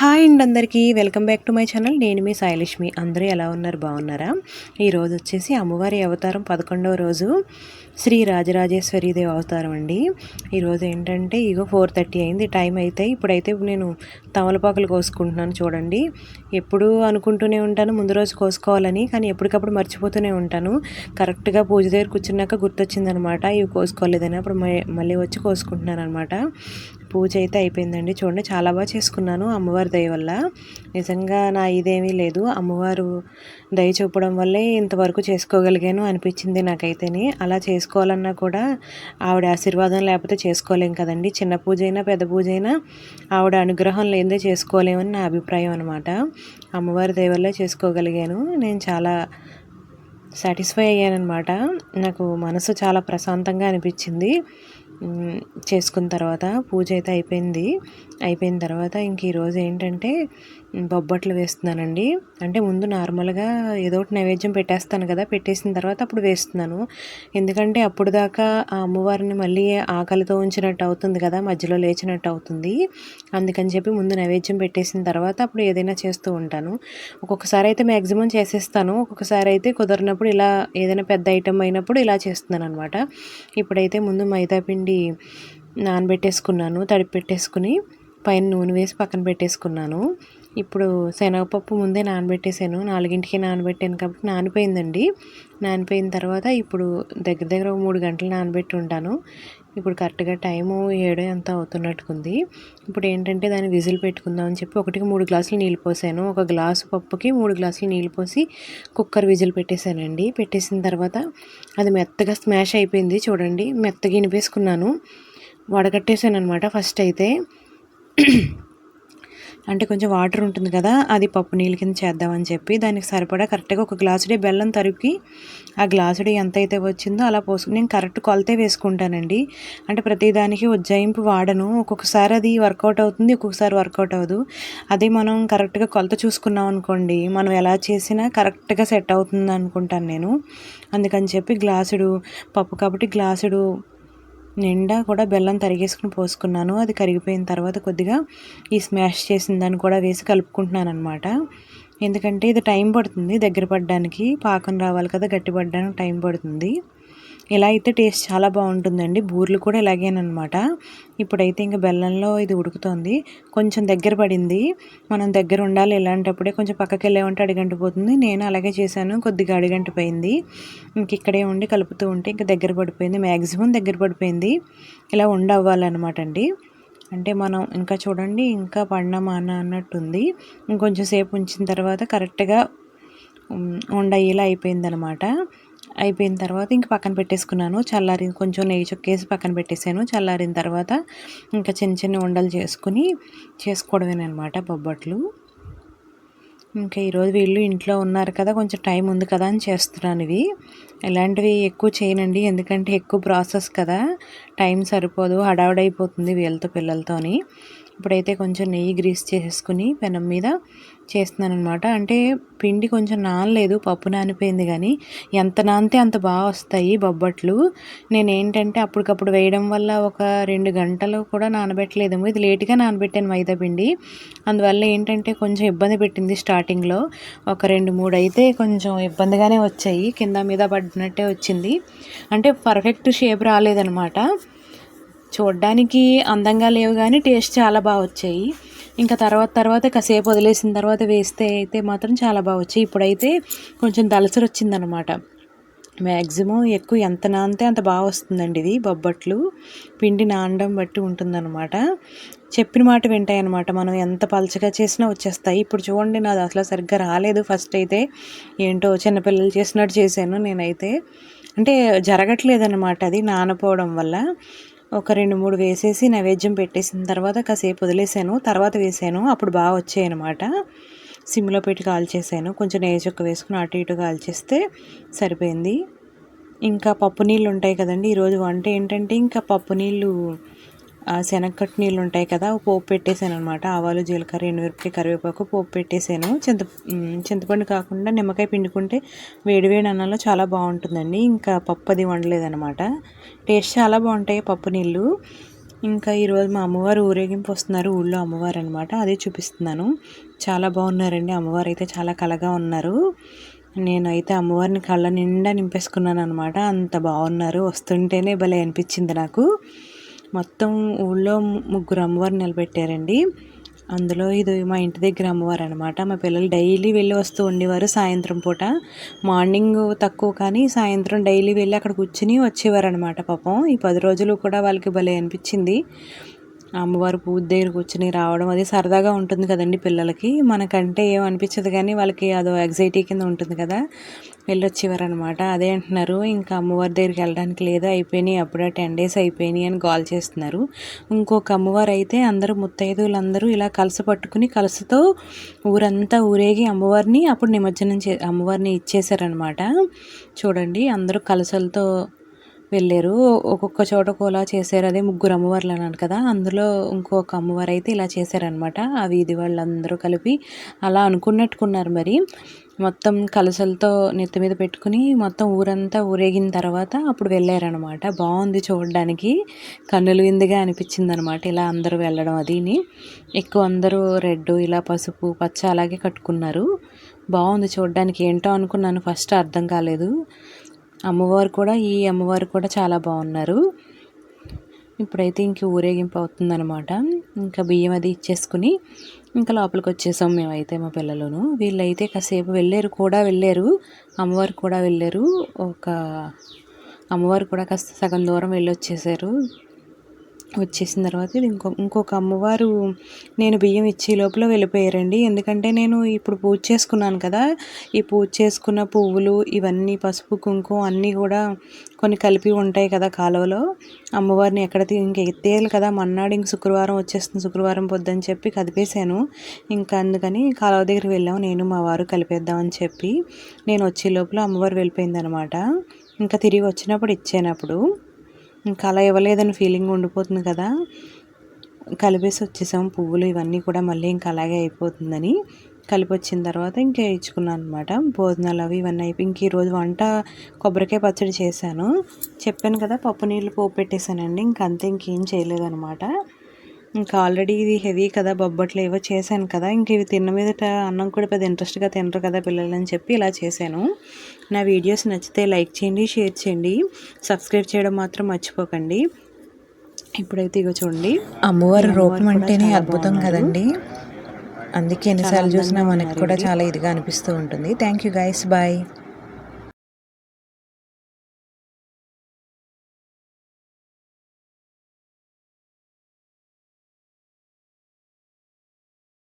Hi అండి అందరికీ. Welcome back to my channel. నేను మీ సాయిలక్ష్మి. అందరూ ఎలా ఉన్నారు? బాగున్నారా? ఈరోజు వచ్చేసి అమ్మవారి అవతారం పదకొండవ రోజు శ్రీ రాజరాజేశ్వరి దేవి అవతారం అండి. ఈరోజు ఏంటంటే ఇగో ఫోర్ థర్టీ అయింది. టైం అయితే ఇప్పుడైతే నేను తమలపాకులు కోసుకుంటున్నాను చూడండి. ఎప్పుడు అనుకుంటూనే ఉంటాను ముందు రోజు కోసుకోవాలని కానీ ఎప్పటికప్పుడు మర్చిపోతూనే ఉంటాను. కరెక్ట్గా పూజ దగ్గర కూర్చున్నాక గుర్తొచ్చిందనమాట ఇవి కోసుకోలేదని. అప్పుడు మళ్ళీ వచ్చి కోసుకుంటున్నాను అనమాట పూజ అయితే అయిపోయిందండి. చూడండి చాలా బాగా చేసుకున్నాను అమ్మవారి దయ వల్ల. నిజంగా నా ఇదేమీ లేదు. అమ్మవారు దయ చూపడం వల్లే ఇంతవరకు చేసుకోగలిగాను అనిపించింది నాకైతేనే. అలా చేసుకోవాలన్నా కూడా ఆవిడ ఆశీర్వాదం లేకపోతే చేసుకోలేం కదండి. చిన్న పూజ అయినా పెద్ద పూజ అయినా ఆవిడ అనుగ్రహం లేదే చేసుకోలేమని నా అభిప్రాయం అనమాట అమ్మవారి దయ వల్ల చేసుకోగలిగాను. నేను చాలా సాటిస్ఫై అయ్యానమాట నాకు మనసు చాలా ప్రశాంతంగా అనిపించింది. చేసుకున్న తర్వాత పూజ అయితే అయిపోయింది. అయిపోయిన తర్వాత ఇంక ఈరోజు ఏంటంటే బొబ్బట్లు వేస్తున్నానండి. అంటే ముందు నార్మల్గా ఏదో ఒకటి నైవేద్యం పెట్టేస్తాను కదా పెట్టేసిన తర్వాత అప్పుడు వేస్తున్నాను. ఎందుకంటే అప్పుడు దాకా ఆ అమ్మవారిని మళ్ళీ ఆకలితో ఉంచినట్టు అవుతుంది కదా మధ్యలో లేచినట్టు అవుతుంది. అందుకని చెప్పి ముందు నైవేద్యం పెట్టేసిన తర్వాత అప్పుడు ఏదైనా చేస్తూ ఉంటాను. ఒక్కొక్కసారి అయితే మ్యాక్సిమం చేసేస్తాను. ఒక్కొక్కసారి అయితే కుదరినప్పుడు ఇలా ఏదైనా పెద్ద ఐటెం అయినప్పుడు ఇలా చేస్తున్నాను అనమాట ఇప్పుడైతే ముందు మైదా పిండి నానబెట్టేసుకున్నాను తడిపి పెట్టేసుకుని పైన నూనె వేసి పక్కన పెట్టేసుకున్నాను. ఇప్పుడు శనగపప్పు ముందే నానబెట్టేసాను. నాలుగింటికి నానబెట్టాను కాబట్టి నానిపోయిందండి. నానిపోయిన తర్వాత ఇప్పుడు దగ్గర దగ్గర ఒక మూడు గంటలు నానబెట్టి ఉంటాను. ఇప్పుడు కరెక్ట్గా టైము ఏడు ఎంత అవుతున్నట్టుకుంది. ఇప్పుడు ఏంటంటే దాన్ని విజిల్ పెట్టుకుందాం అని చెప్పి ఒకటికి మూడు గ్లాసులు నీళ్ళు పోసాను. ఒక గ్లాసు పప్పుకి మూడు గ్లాసులు నీళ్ళు పోసి కుక్కర్ విజిల్ పెట్టేశానండి పెట్టేసిన తర్వాత అది మెత్తగా స్మాష్ అయిపోయింది చూడండి. మెత్తగా ఇనిపేసుకున్నాను. వడగట్టేసాను అనమాట ఫస్ట్ అయితే. అంటే కొంచెం వాటర్ ఉంటుంది కదా అది పప్పు నీళ్ళ కింద చేద్దామని చెప్పి దానికి సరిపడా కరెక్ట్గా ఒక గ్లాసుడే బెల్లం తరుక్కి ఆ గ్లాసుడి ఎంత అయితే వచ్చిందో అలా పోసుకుని నేను కరెక్ట్ కొలతే వేసుకుంటానండి. అంటే ప్రతిదానికి ఉజ్జాయింపు వాడను. ఒక్కొక్కసారి అది వర్కౌట్ అవుతుంది ఒక్కొక్కసారి వర్కౌట్ అవ్వదు. అదే మనం కరెక్ట్గా కొలత చూసుకున్నాం అనుకోండి మనం ఎలా చేసినా కరెక్ట్గా సెట్ అవుతుంది అనుకుంటాను నేను. అందుకని చెప్పి గ్లాసుడు పప్పు కాబట్టి గ్లాసుడు నిండా కూడా బెల్లం తరిగేసుకుని పోసుకున్నాను. అది కరిగిపోయిన తర్వాత కొద్దిగా ఈ స్మాష్ చేసిన దాన్ని కూడా వేసి కలుపుకుంటున్నాను అనమాట ఎందుకంటే ఇది టైం పడుతుంది దగ్గర పడడానికి. పాకం రావాలి కదా గట్టి పడడానికి టైం పడుతుంది. ఇలా అయితే టేస్ట్ చాలా బాగుంటుందండి. బూర్లు కూడా ఇలాగేనమాట ఇప్పుడైతే ఇంకా బెల్లంలో ఇది ఉడుకుతోంది. కొంచెం దగ్గర పడింది. మనం దగ్గర ఉండాలి ఇలాంటప్పుడే కొంచెం పక్కకి అడిగంటి పోతుంది నేను అలాగే చేశాను. కొద్దిగా అడిగంటిపోయింది. ఇంక ఇక్కడే ఉండి కలుపుతూ ఉంటే ఇంకా దగ్గర పడిపోయింది. మ్యాక్సిమం దగ్గర పడిపోయింది. ఇలా ఉండవ్వాలన్నమాట అండి. అంటే మనం ఇంకా చూడండి ఇంకా పడినామా అన్న అన్నట్టుంది. ఇంకొంచెం సేపు ఉంచిన తర్వాత కరెక్ట్గా ఉండయ్యేలా అయిపోయిందనమాట అయిపోయిన తర్వాత ఇంక పక్కన పెట్టేసుకున్నాను. చల్లారిన కొంచెం నెయ్యి చొక్కేసి పక్కన పెట్టేసాను. చల్లారిన తర్వాత ఇంకా చిన్న చిన్న ఉండలు చేసుకుని చేసుకోవడమేనమాట బొబ్బట్లు. ఇంకా ఈరోజు వీళ్ళు ఇంట్లో ఉన్నారు కదా కొంచెం టైం ఉంది కదా అని చేస్తున్నాను ఇవి. ఇలాంటివి ఎక్కువ చేయనండి ఎందుకంటే ఎక్కువ ప్రాసెస్ కదా. టైం సరిపోదు హడావుడైపోతుంది వీళ్ళతో పిల్లలతోని. ఇప్పుడైతే కొంచెం నెయ్యి గ్రీస్ చేసుకుని పెనం మీద చేస్తున్నాను అనమాట అంటే పిండి కొంచెం నానలేదు పప్పు నానిపోయింది కానీ ఎంత నానితే అంత బాగా వస్తాయి బొబ్బట్లు. నేను ఏంటంటే అప్పటికప్పుడు వేయడం వల్ల ఒక రెండు గంటలు కూడా నానబెట్టలేదేమో. ఇది లేట్గా నానబెట్టాను మైదా పిండి. అందువల్ల ఏంటంటే కొంచెం ఇబ్బంది పెట్టింది స్టార్టింగ్లో. ఒక రెండు మూడు అయితే కొంచెం ఇబ్బందిగానే వచ్చాయి. కింద మీద పడినట్టే వచ్చింది. అంటే పర్ఫెక్ట్ షేప్ రాలేదనమాట చూడ్డానికి అందంగా లేవు కానీ టేస్ట్ చాలా బాగా వచ్చాయి. ఇంకా తర్వాత తర్వాత కాసేపు వదిలేసిన తర్వాత వేస్తే అయితే మాత్రం చాలా బాగా వచ్చాయి. ఇప్పుడైతే కొంచెం దలసరి వచ్చిందనమాట. మ్యాక్సిమం ఎక్కువ ఎంత నానితే అంత బాగా వస్తుందండి ఇది. బొబ్బట్లు పిండి నానడం బట్టి ఉంటుందన్నమాట. చెప్పిన మాట వింటాయి అనమాట మనం ఎంత పలచగా చేసినా వచ్చేస్తాయి. ఇప్పుడు చూడండి నాది అసలు సరిగ్గా రాలేదు. ఫస్ట్ అయితే ఏంటో చిన్నపిల్లలు చేసినట్టు చేశాను నేనైతే. అంటే జరగట్లేదన్నమాట అది నానపోవడం వల్ల. ఒక రెండు మూడు వేసేసి నైవేద్యం పెట్టేసిన తర్వాత కాసేపు వదిలేసాను. తర్వాత వేసాను. అప్పుడు బాగా వచ్చాయి అనమాట సిమ్లో పెట్టి కాల్చేసాను. కొంచెం నెయ్యి చొక్క వేసుకుని అటు ఇటు కాల్చేస్తే సరిపోయింది. ఇంకా పప్పు నీళ్ళు ఉంటాయి కదండి. ఈరోజు వంట ఏంటంటే ఇంకా పప్పు నీళ్ళు శనగకట్టు నీళ్ళు ఉంటాయి కదా పోపు పెట్టేశాను అనమాట ఆవాలు జీలకర్ర ఎండుమిరపకాయ కరివేపాకు పోపు పెట్టేశాను. చింత చింతపండు కాకుండా నిమ్మకాయ పిండుకుంటే వేడివేడి అన్నంలో చాలా బాగుంటుందండి. ఇంకా పప్పు అది వండలేదనమాట టేస్ట్ చాలా బాగుంటాయి పప్పు నీళ్ళు. ఇంకా ఈరోజు మా అమ్మవారు ఊరేగింపు వస్తున్నారు ఊళ్ళో అమ్మవారు అనమాట అదే చూపిస్తున్నాను. చాలా బాగున్నారండి అమ్మవారు అయితే చాలా కలగా ఉన్నారు. నేనైతే అమ్మవారిని కళ్ళ నిండా నింపేసుకున్నాను అనమాట అంత బాగున్నారు వస్తుంటేనే భలే అనిపించింది నాకు. మొత్తం ఊళ్ళో ముగ్గురు అమ్మవారిని నిలబెట్టారండి. అందులో ఇది మా ఇంటి దగ్గర అమ్మవారు అనమాట మా పిల్లలు డైలీ వెళ్ళి వస్తూ ఉండేవారు సాయంత్రం పూట. మార్నింగ్ తక్కువ కానీ సాయంత్రం డైలీ వెళ్ళి అక్కడ కూర్చుని వచ్చేవారు అనమాట పాపం. ఈ పది రోజులు కూడా వాళ్ళకి భలే అనిపించింది. అమ్మవారు పూజ దగ్గర కూర్చుని రావడం అది సరదాగా ఉంటుంది కదండి పిల్లలకి. మనకంటే ఏం అనిపించదు కానీ వాళ్ళకి అదో ఎగ్జైటీ కింద ఉంటుంది కదా. వెళ్ళొచ్చేవారనమాట అదే అంటున్నారు ఇంకా అమ్మవారి దగ్గరికి వెళ్ళడానికి లేదు అయిపోయినాయి అప్పుడే టెన్ డేస్ అయిపోయినాయి అని కాల్ చేస్తున్నారు. ఇంకొక అమ్మవారు అయితే అందరూ ముత్తైదువులు అందరూ ఇలా కలస పట్టుకుని కలసతో ఊరంతా ఊరేగి అమ్మవారిని అప్పుడు నిమజ్జనం చే అమ్మవారిని ఇచ్చేసారనమాట చూడండి అందరూ కలసలతో వెళ్ళారు. ఒక్కొక్క చోట ఒకలా చేశారు. అదే ముగ్గురు అమ్మవార్లు అన్నాను కదా అందులో ఇంకొక అమ్మవారు అయితే ఇలా చేశారనమాట ఆ వీధి వాళ్ళందరూ కలిపి అలా అనుకున్నట్టుకున్నారు మరి. మొత్తం కలసలతో నెత్తి మీద పెట్టుకుని మొత్తం ఊరంతా ఊరేగిన తర్వాత అప్పుడు వెళ్ళారనమాట బాగుంది చూడడానికి. కన్నులు విందుగా అనిపించింది అనమాట ఇలా అందరూ వెళ్ళడం అదిని ఎక్కువ అందరూ రెడ్ ఇలా పసుపు పచ్చ అలాగే కట్టుకున్నారు. బాగుంది చూడడానికి. ఏంటో అనుకున్నాను. ఫస్ట్ అర్థం కాలేదు. అమ్మవారు కూడా ఈ అమ్మవారు కూడా చాలా బాగున్నారు. ఇప్పుడైతే ఇంక ఊరేగింపు అవుతుందనమాట ఇంకా బియ్యం అది ఇచ్చేసుకుని ఇంకా లోపలికి వచ్చేసాం మేమైతే మా పిల్లలను. వీళ్ళైతే కాసేపు వెళ్ళారు కూడా వెళ్ళారు. అమ్మవారు కూడా వెళ్ళారు. ఒక అమ్మవారు కూడా కాస్త సగం దూరం వెళ్ళి వచ్చేసారు వచ్చేసిన తర్వాత ఇది ఇంకో ఇంకొక అమ్మవారు నేను బియ్యం ఇచ్చే లోపల వెళ్ళిపోయారండి. ఎందుకంటే నేను ఇప్పుడు పూజ చేసుకున్నాను కదా ఈ పూజ చేసుకున్న పువ్వులు ఇవన్నీ పసుపు కుంకుమ అన్నీ కూడా కొన్ని కలిపి ఉంటాయి కదా కాలువలో. అమ్మవారిని ఎక్కడ ఇంక ఎత్తేయాలి కదా మన్నాడు ఇంక శుక్రవారం వచ్చేస్తుంది శుక్రవారం పొద్దని చెప్పి కదిపేశాను. ఇంకా అందుకని కాలువ దగ్గరికి వెళ్ళాము నేను మా వారు కలిపేద్దామని చెప్పి నేను వచ్చే లోపల అమ్మవారు వెళ్ళిపోయింది అనమాట ఇంకా తిరిగి వచ్చినప్పుడు ఇచ్చాను అప్పుడు. ఇంకా అలా ఇవ్వలేదని ఫీలింగ్ ఉండిపోతుంది కదా. కలిపేసి వచ్చేసాం పువ్వులు ఇవన్నీ కూడా మళ్ళీ ఇంకా అలాగే అయిపోతుందని. కలిపి వచ్చిన తర్వాత ఇంకా ఇచ్చుకున్నాను అనమాట భోజనాలు అవి ఇవన్నీ అయిపోయి ఇంక ఈరోజు వంట కొబ్బరికాయ పచ్చడి చేశాను. చెప్పాను కదా పప్పు నీళ్ళు పోపు పెట్టేశానండి ఇంక అంతే ఇంకేం చేయలేదనమాట ఇంకా ఆల్రెడీ ఇది హెవీ కదా బొబ్బట్లు ఏవో చేశాను కదా ఇంక ఇవి తిన్న మీదట అన్నం కూడా పెద్ద ఇంట్రెస్ట్గా తినరు కదా పిల్లలని చెప్పి ఇలా చేశాను. నా వీడియోస్ నచ్చితే లైక్ చేయండి షేర్ చేయండి సబ్స్క్రైబ్ చేయడం మాత్రం మర్చిపోకండి. ఇప్పుడైతే ఇగో చూడండి. అమ్మవారి రూపం అంటేనే అద్భుతం కదండి. అందుకే ఎన్నిసార్లు చూసినా మనకి కూడా చాలా ఇదిగా అనిపిస్తూ ఉంటుంది. Thank you guys bye